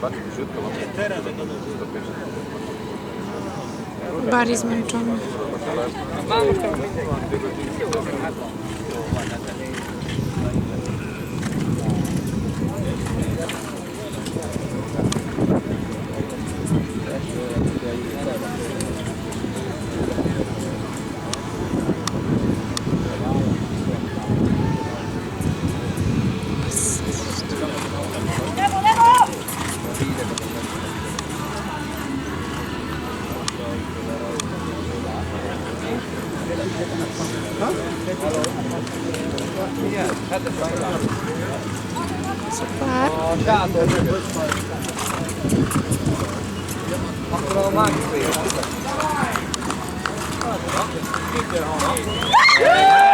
Bardziej brzydko mam. Teraz Bardziej zmęczony. Thank Süper.